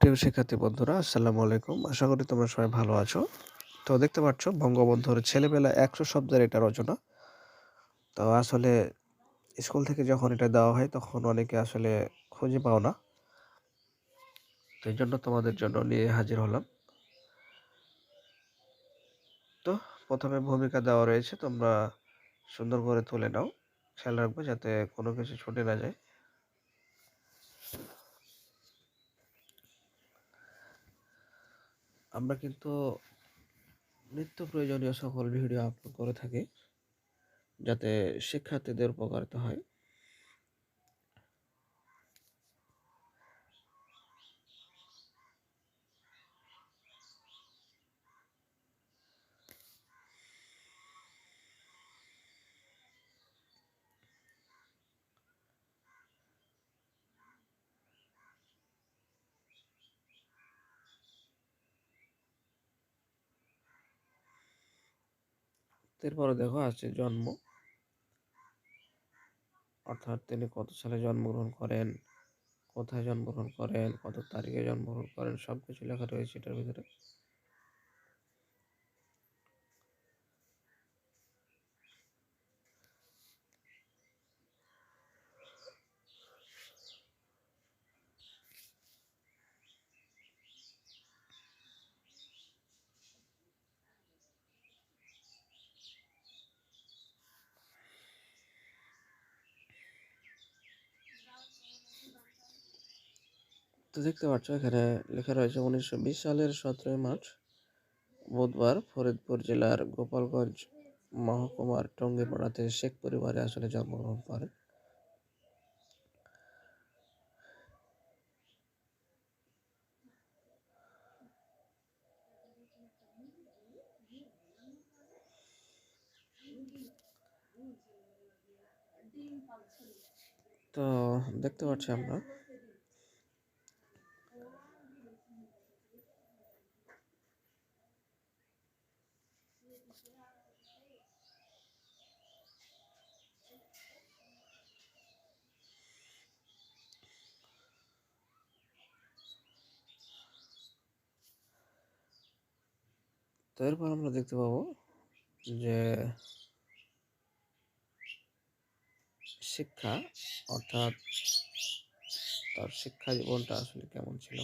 প্রিয় শিক্ষার্থী বন্ধুরা, আসসালামু আলাইকুম। আশা করি তোমরা সবাই ভালো আছো। তো দেখতে পাচ্ছ, বঙ্গবন্ধুর ছেলেবেলা একশো শব্দের এটা রচনা। তো আসলে স্কুল থেকে যখন এটা দেওয়া হয়, তখন অনেকে আসলে খুঁজে পাও না। তো এই জন্য তোমাদের জন্য নিয়ে হাজির হলাম। তো প্রথমে ভূমিকা দেওয়া রয়েছে, তোমরা সুন্দর করে তুলে নাও। খেয়াল রাখবে যাতে কোনো কিছু ছুটে না যায়। আমরা কিন্তু নিত্য প্রয়োজনীয় সকল ভিডিও আপলোড করে থাকি যাতে শিক্ষার্থীদের উপকারিত হয়। এরপরে দেখো আছে জন্ম। অর্থাৎ তিনি কত সালে জন্মগ্রহণ করেন, কোথায় জন্মগ্রহণ করেন, কত তারিখে জন্মগ্রহণ করেন সব কিছু লেখা রয়েছে এটার ভিতরে। তো দেখতে পাচ্ছ, এখানে লেখা রয়েছে উনিশশো বিশ সালের সতেরোই মার্চ, বুধবার ফরিদপুর জেলার গোপালগঞ্জ মহকুমার টঙ্গিপাড়াতে শেখ পরিবারে আসলে জন্মগ্রহণ করেন। তো দেখতে পাচ্ছি আমরা তো এরপর আমরা দেখতে পাবো যে শিক্ষা অর্থাৎ তার শিক্ষা জীবনটা আসলে কেমন ছিল।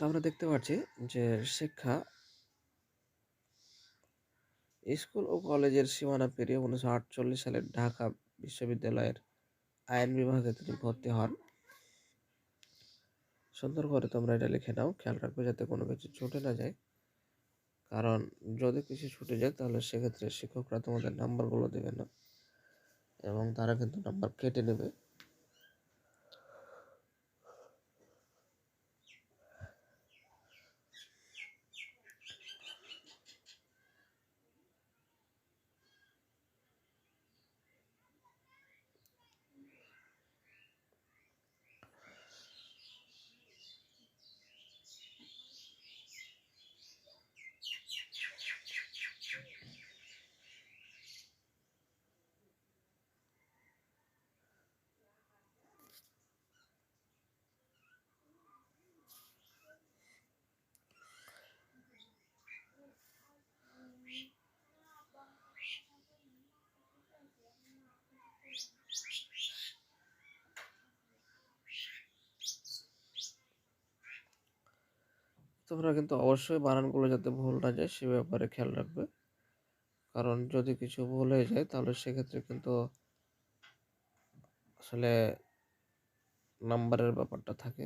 তো আমরা দেখতে পাচ্ছি যে শিক্ষা স্কুল ও কলেজের সীমানা পেরিয়ে উনিশশো আটচল্লিশ সালে ঢাকা বিশ্ববিদ্যালয়ের আইন বিভাগে তিনি ভর্তি হন। সুন্দর করে তোমরা এটা লিখে নাও, খেয়াল রাখবে যাতে কোনো কিছু ছুটে না যায়। কারণ যদি কিছু ছুটে যায়, তাহলে সেক্ষেত্রে শিক্ষকরা তোমাদের নাম্বারগুলো দেবে না এবং তারা কিন্তু নাম্বার কেটে নেবে। তোমরা কিন্তু অবশ্যই বানানগুলো যাতে ভুল না যায়, সে ব্যাপারে খেয়াল রাখবে। কারণ যদি কিছু ভুল হয়ে যায়, তাহলে সেক্ষেত্রে কিন্তু আসলে নাম্বারের ব্যাপারটা থাকে।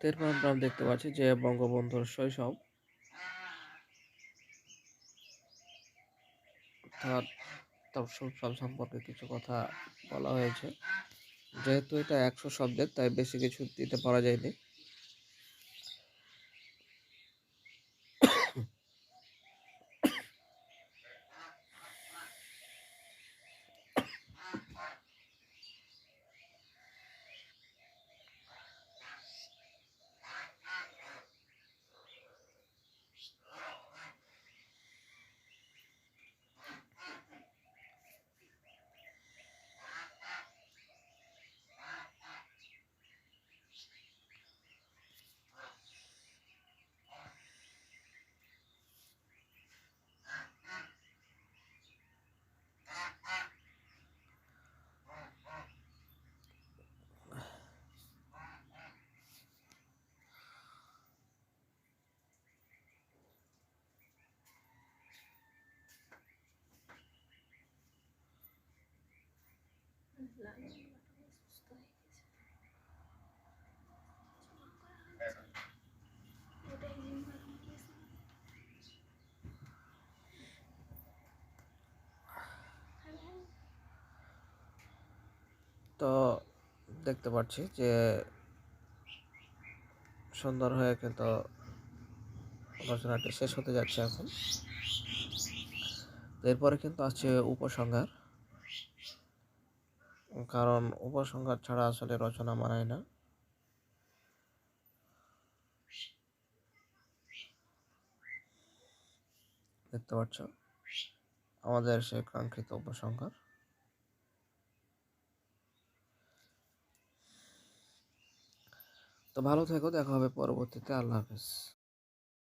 এরপর আমরা দেখতে পাচ্ছি যে বঙ্গবন্ধুর শৈশব তার শৈশব সম্পর্কে কিছু কথা বলা হয়েছে। যেহেতু এটা একশো শব্দের, তাই বেশি কিছু দিতে পারা যায়নি। তো দেখতে পাচ্ছি যে সুন্দর হয়ে কিন্তু আলোচনাটি শেষ হতে যাচ্ছে এখন। এরপরে কিন্তু আসছে উপসংহার। কারণ উপসংহার ছাড়া আসলে রচনা মানায় না। দেখতে পাচ্ছ? আমাদের সেই কাঙ্ক্ষিত উপসংহার। তো ভালো থেকো, দেখা হবে পরবর্তীতে। আল্লাহ হাফেজ।